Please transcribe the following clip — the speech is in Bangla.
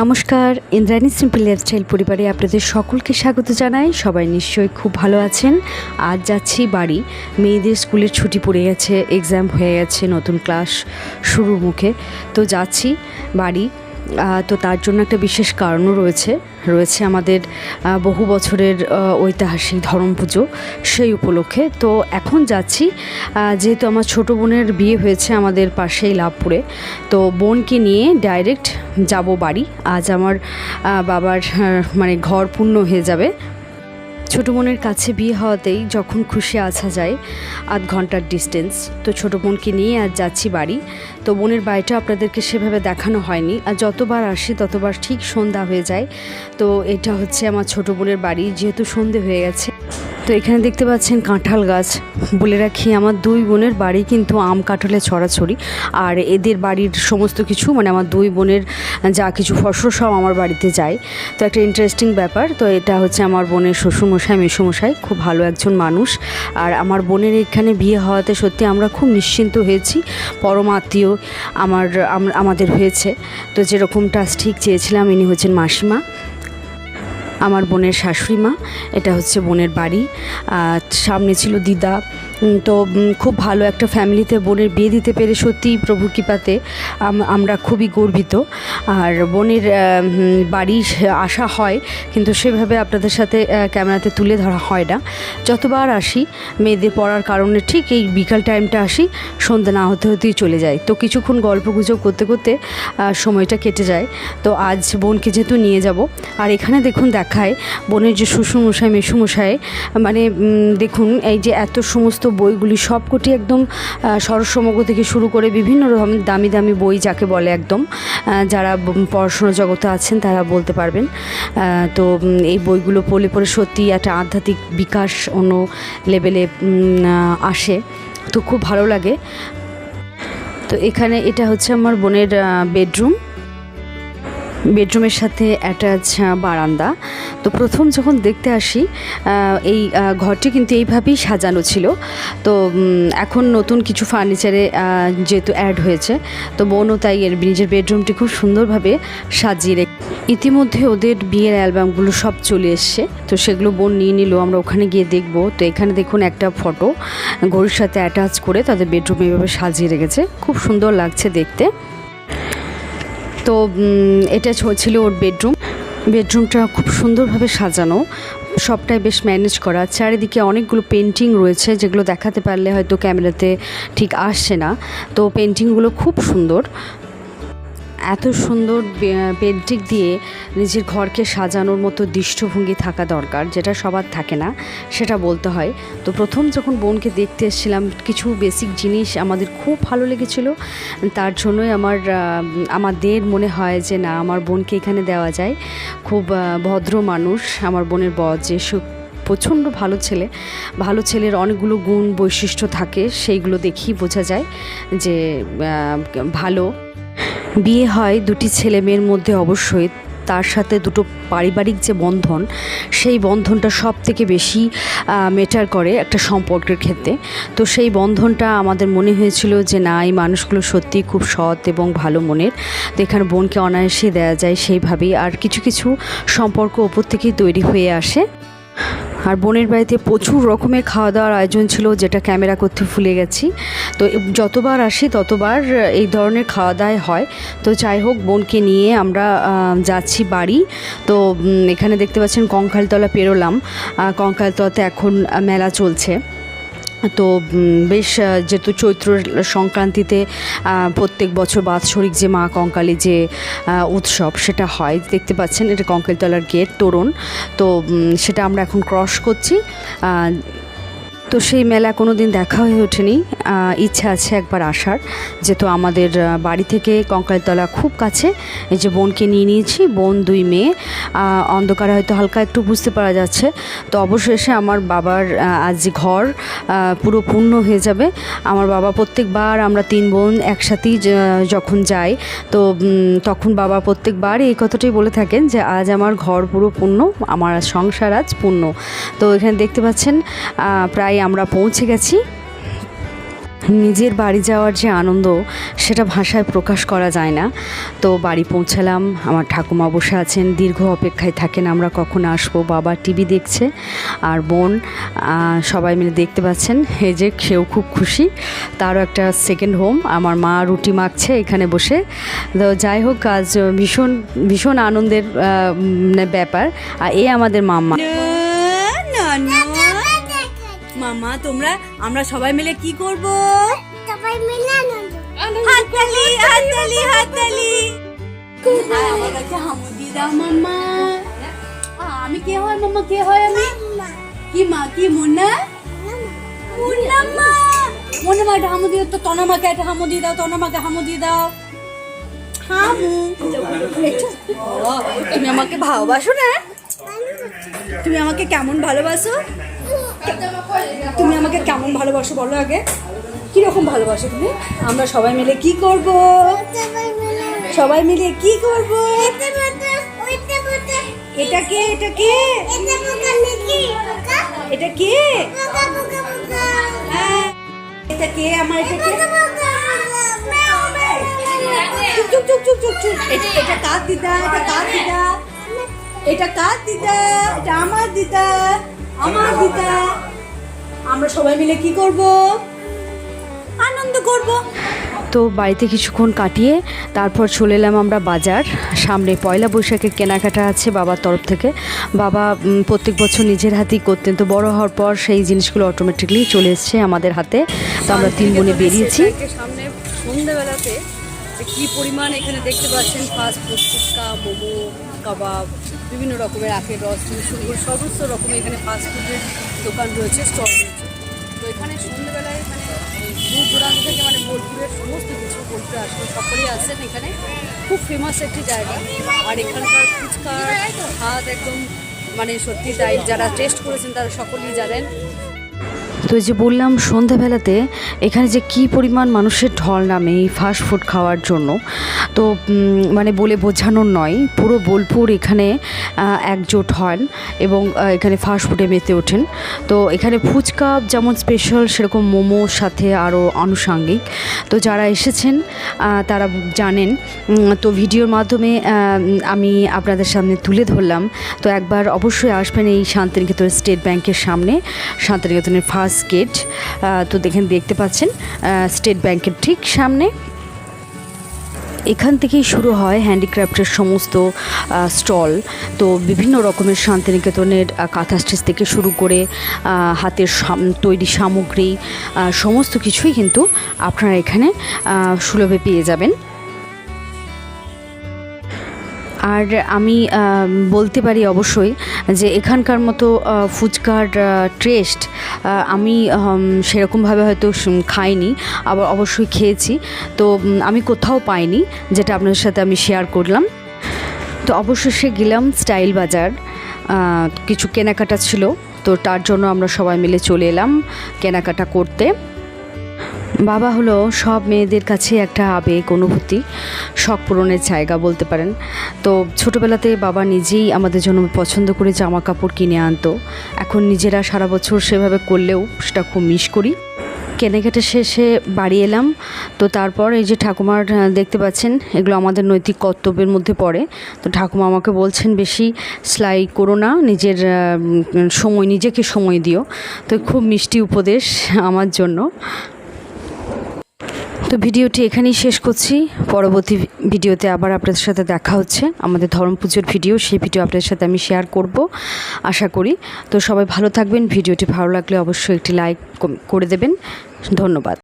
নমস্কার, ইন্দ্রাণী সিম্পল লাইফস্টাইল পরিবারে আপনাদের সকলকে স্বাগত জানাই। সবাই নিশ্চয়ই খুব ভালো আছেন। আজ যাচ্ছি বাড়ি। মেয়েদের স্কুলের ছুটি পড়ে গেছে এক্সাম হয়ে গেছে, নতুন ক্লাস শুরুর মুখে। তো যাচ্ছি বাড়ি। তো তার জন্য একটা বিশেষ কারণও রয়েছে। রয়েছে আমাদের বহু বছরের ঐতিহাসিক ধর্ম পুজো সেই উপলক্ষে। তো এখন যাচ্ছি যেহেতু আমার ছোটো বোনের বিয়ে হয়েছে আমাদের পাশেই লাভপুরে, তো বোনকে নিয়ে ডাইরেক্ট যাব বাড়ি। আজ আমার বাবার মানে ঘর পূর্ণ হয়ে যাবে। ছোটো বোনের কাছে বিয়ে হওয়াতেই যখন খুশি আসা যায় আধ ঘণ্টার ডিস্টেন্স তো ছোটো বোনকে নিয়ে আজ যাচ্ছি বাড়ি। তো বোনের বাড়িটা আপনাদেরকে সেভাবে দেখানো হয়নি। আর যতবার আসি, ততবার ঠিক সন্ধ্যা হয়ে যায়। তো এটা হচ্ছে আমার ছোটো বোনের বাড়ি, যেহেতু সন্ধে হয়ে গেছে। তো এখানে দেখতে পাচ্ছেন কাঁঠাল গাছ। বলে রাখি, আমার দুই বোনের বাড়ি কিন্তু আম কাঁঠালে ছড়াছড়ি। আর এদের বাড়ির সমস্ত কিছু মানে আমার দুই বোনের যা কিছু ফসল, সব আমার বাড়িতে যায়। তো একটা ইন্টারেস্টিং ব্যাপার। তো এটা হচ্ছে আমার বোনের শ্বশুরমশাই মেসোমশাই, খুব ভালো একজন মানুষ। আর আমার বোনের এখানে বিয়ে হওয়াতে সত্যি আমরা খুব নিশ্চিন্ত হয়েছি। পরম আত্মীয় আমার আমাদের হয়েছে। তো যেরকমটা ঠিক চেয়েছিলাম, ইনি হচ্ছেন মাসিমা। আমার বোনের শাশুড়ি মা, এটা হচ্ছে বোনের বাড়ি। সামনে ছিল দিদা। তো খুব ভালো একটা ফ্যামিলিতে বোনের বিয়ে দিতে পেরে সত্যিই প্রভু কৃপাতে আম- আমরা খুবই গর্বিত। আর বোনের বাড়ি আসা হয়, কিন্তু সেভাবে আপনাদের সাথে ক্যামেরাতে তুলে ধরা হয় না। যতবার আসি, মেয়েদের পড়ার কারণে ঠিক এই বিকাল টাইমটা আসি, সন্ধ্যা না হতে হতেই চলে যায়। তো কিছুক্ষণ গল্প গুজব করতে করতে সময়টা কেটে যায়। তো আজ বোনকে যেহেতু নিয়ে যাব, আর এখানে দেখুন দেখায়, বোনের যে শ্বশুরমশাই, মেশুমশাই মানে দেখুন এই যে এত সমস্ত বইগুলি সবকটি একদম সরসমগ্র থেকে শুরু করে বিভিন্ন রকম দামি দামি বই যাকে বলে একদম যারা পড়াশোনা জগতে আছেন তারা বলতে পারবেন। তো এই বইগুলো পড়লে পরে সত্যি একটা আধ্যাত্মিক বিকাশ অন্য লেভেলে আসে। তো খুব ভালো লাগে। তো এখানে এটা হচ্ছে আমার বোনের বেডরুম। বেডরুমের সাথে অ্যাটাচ বারান্দা। তো প্রথম যখন দেখতে আসি এই ঘরটি কিন্তু এইভাবেই সাজানো ছিল। তো এখন নতুন কিছু ফার্নিচারে যেহেতু অ্যাড হয়েছে, তো বোনও তাই এর নিজের বেডরুমটি খুব সুন্দরভাবে সাজিয়ে রেখে ইতিমধ্যে ওদের বিয়ের অ্যালবামগুলো সব চলে এসছে। তো সেগুলো বোন নিয়ে নিল, আমরা ওখানে গিয়ে দেখব। তো এখানে দেখুন একটা ফটো ঘড়ির সাথে অ্যাটাচ করে তাদের বেডরুমে এভাবে সাজিয়ে রেখেছে। খুব সুন্দর লাগছে দেখতে। তো এটা ছিল ওর বেডরুম। বেডরুমটা খুব সুন্দরভাবে সাজানো। সবটাই বেশ ম্যানেজ করা। চারিদিকে অনেকগুলো পেন্টিং রয়েছে, যেগুলো দেখাতে পারলে হয়তো ক্যামেরাতে ঠিক আসছে না। তো পেন্টিংগুলো খুব সুন্দর। এত সুন্দর পেন্টিং দিয়ে নিজের ঘরকে সাজানোর মতো দৃষ্টিভঙ্গি থাকা দরকার, যেটা সবার থাকে না, সেটা বলতে হয়। তো প্রথম যখন বোনকে দেখতে এসেছিলাম, কিছু বেসিক জিনিস আমাদের খুব ভালো লেগেছিল। তার জন্যই আমার আমাদের মনে হয় যে না, আমার বোনকে এখানে দেওয়া যায়। খুব ভদ্র মানুষ, আমার বোনের বর যে প্রচণ্ড ভালো ছেলে। ভালো ছেলের অনেকগুলো গুণ বৈশিষ্ট্য থাকে, সেইগুলো দেখেই বোঝা যায় যে ভালো বিয়ে হয় দুটি ছেলে মেয়ের মধ্যে অবশ্যই। তার সাথে দুটো পারিবারিক যে বন্ধন, সেই বন্ধনটা সব থেকে বেশি মেটার করে একটা সম্পর্কের ক্ষেত্রে। তো সেই বন্ধনটা আমাদের মনে হয়েছিল যে, না, এই মানুষগুলো সত্যি খুব সৎ এবং ভালো মনের। তো এখানে বোনকে অনায়াসে দেওয়া যায় সেইভাবেই। আর কিছু কিছু সম্পর্ক ওপর থেকেই তৈরি হয়ে আসে। আর বোনের বাড়িতে প্রচুর রকমের খাওয়া দাওয়ার আয়োজন ছিল, যেটা ক্যামেরা করতে ভুলে গেছি। তো যতবার আসি ততবার এই ধরনের খাওয়া দাওয়া হয়। তো যাই হোক, বোনকে নিয়ে আমরা যাচ্ছি বাড়ি। তো এখানে দেখতে পাচ্ছেন কঙ্কালতলা পেরোলাম। কঙ্কালতলাতে এখন মেলা চলছে। তো বেশ যেহেতু চৈত্র সংক্রান্তিতে প্রত্যেক বছর বাৎসরিক যে মা কঙ্কালী যে উৎসব সেটা হয়, দেখতে পাচ্ছেন, এটা কঙ্কালতলার গেট, তোরণ। তো সেটা আমরা এখন ক্রস করছি। তো সেই মেলা কোনো দিন দেখা হয়ে ওঠেনি। ইচ্ছা আছে একবার আসার। যেহেতু আমাদের বাড়ি থেকে কঙ্কালতলা খুব কাছে এই যে বোনকে নিয়ে নিয়েছি বোন দুই মেয়ে। অন্ধকারে হয়তো হালকা একটু বুঝতে পারা যাচ্ছে। তো অবশেষে আমার বাবার আজ ঘর পুরো পূর্ণ হয়ে যাবে। আমার বাবা প্রত্যেকবার আমরা তিন বোন একসাথেই যখন যাই তো তখন বাবা প্রত্যেকবার এই কথাটাই বলে থাকেন যে আজ আমার ঘর পুরো পূর্ণ আমার সংসার আজ পূর্ণ। তো এখানে দেখতে পাচ্ছেন আহ, প্রায় আমরা পৌঁছে গেছি। নিজের বাড়ি যাওয়ার যে আনন্দ, সেটা ভাষায় প্রকাশ করা যায় না। তো বাড়ি পৌঁছালাম, আমার ঠাকুমা বসে আছেন, দীর্ঘ অপেক্ষায় থাকেন, আমরা কখন আসব, বাবা টিভি দেখছে, আর বোন সবাই মিলে দেখতে পাচ্ছেন, এই যে সেও খুব খুশি। তারও একটা সেকেন্ড হোম আমার মা রুটি মাখছে এখানে বসে। তো যাই হোক, আজ ভীষণ ভীষণ আনন্দের ব্যাপার। আর এ আমাদের মাম্মা। মামা তোমরা আমরা সবাই মিলে কি করব? সবাই মিলে আনন্দ হাততালি হাততালি হাততালি। আর আমার কাছে দাও মাম্মা। আমি কে হয় মাম্মা? কে হয় আমি? কি মা কি মুন্না? মুন্না মা। মুন্না মা একটা হামু দিয়ে তো তনা মাকে একটা হামু দিয়ে দাও তনা মাকে হামু দিয়ে দাও। হামু। তুমি আমাকে ভালোবাসো না? তুমি আমাকে কেমন ভালোবাসো? তুমি আমাকে কেমন ভালোবাসো বলো আগে। কীরকম ভালোবাসো তুমি? আমরা সবাই মিলে কি করব? সবাই মিলে কি করব? এটা কে? এটা কে? এটা কে? হ্যাঁ। এটা কে? আমার এটা কে? এটা এটা কার দিদা? এটা কার দিদা? এটা কার দিদা? এটা আমার দিদা? আমার দিদা? আমরা সবাই মিলে কি করব? আনন্দ করব। তো বাড়িতে কিছুক্ষণ কাটিয়ে তারপর চলে এলাম আমরা বাজার। সামনে পয়লা বৈশাখের কেনাকাটা আছে বাবার তরফ থেকে। বাবা প্রত্যেক বছর নিজের হাতেই করতেন। তো বড় হওয়ার পর সেই জিনিসগুলো অটোমেটিকলি চলে এসছে আমাদের হাতে। তো আমরা তিন বোনে বেরিয়েছি। সামনে সন্ধ্যেবেলাতে কি পরিমাণ এখানে দেখতে পাচ্ছেন ফাস্ট ফুড ফুচকা মোমো কাবাব। বিভিন্ন রকমের আখের রস করে সমস্ত রকমের এখানে ফাস্ট ফুডের দোকান রয়েছে স্টল রয়েছে। তো এখানে সন্ধ্যেবেলায় মানে দূর দূরান্ত থেকে মানে বোলপুরের সমস্ত কিছু বোলপুরে আসবে সকলেই আসছেন এখানে। খুব ফেমাস একটি জায়গা। আর এখানকার ফুচকার হাত একদম মানে সত্যি তাই, যারা টেস্ট করেছেন তারা সকলেই জানেন। তো যে বললাম সন্ধ্যাবেলাতে এখানে যে কি পরিমাণ মানুষের ঢল নামে এই ফাস্ট ফুড খাওয়ার জন্য, তো মানে বলে বোঝানোর নয়। পুরো বোলপুর এখানে একজোট হন এবং এখানে ফাস্ট ফুডে মেতে ওঠেন। তো এখানে ফুচকা যেমন স্পেশাল সেরকম মোমোর সাথে আরও আনুষাঙ্গিক। তো যারা এসেছেন তারা জানেন তো ভিডিওর মাধ্যমে আমি আপনাদের সামনে তুলে ধরলাম। তো একবার অবশ্যই আসবেন এই শান্তিনিকেতন স্টেট ব্যাংকের সামনে, শান্তিনিকেতনের ফার্স্ট গেট তো দেখেন, দেখতে পাচ্ছেন স্টেট ব্যাংকের ঠিক সামনে। এখান থেকেই শুরু হয় হ্যান্ডিক্রাফটের সমস্ত স্টল। তো বিভিন্ন রকমের শান্তিনিকেতনের কাঁথা স্টিচ থেকে শুরু করে হাতের তৈরি সামগ্রী সমস্ত কিছুই কিন্তু আপনারা এখানে সুলভে পেয়ে যাবেন। আর আমি বলতে পারি অবশ্যই যে এখানকার মতো ফুচকার টেস্ট আমি সেরকমভাবে হয়তো খাইনি, আবার অবশ্যই খেয়েছি। তো আমি কোথাও পাইনি, যেটা আপনাদের সাথে আমি শেয়ার করলাম। তো অবশেষে গেলাম স্টাইল বাজার কিছু কেনাকাটা ছিল। তো তার জন্য আমরা সবাই মিলে চলে এলাম কেনাকাটা করতে। বাবা হলো সব মেয়েদের কাছে একটা আবেগ, অনুভূতি, শখ পূরণের জায়গা বলতে পারেন। তো ছোটোবেলাতে বাবা নিজেই আমাদের জন্য পছন্দ করে জামা কাপড় কিনে আনতো। এখন নিজেরা সারা বছর সেভাবে করলেও সেটা খুব মিস করি। কেনাকাটা শেষে বাড়ি এলাম, তো তারপর এই যে ঠাকুমার দেখতে পাচ্ছেন, এগুলো আমাদের নৈতিক কর্তব্যের মধ্যে পড়ে। তো ঠাকুমা আমাকে বলছেন, বেশি সেলাই করো না, নিজের সময়, নিজেকে সময় দিও। তো খুব মিষ্টি উপদেশ আমার জন্য। তো ভিডিওটি এখানেই শেষ করছি। পরবর্তী ভিডিওতে আবার আপনাদের সাথে দেখা হচ্ছে। আমাদের ধর্ম পুজোর ভিডিও, সেই ভিডিও আপনাদের সাথে আমি শেয়ার করব, আশা করি। তো সবাই ভালো থাকবেন। ভিডিওটি ভালো লাগলে অবশ্যই একটি লাইক করে দেবেন। ধন্যবাদ।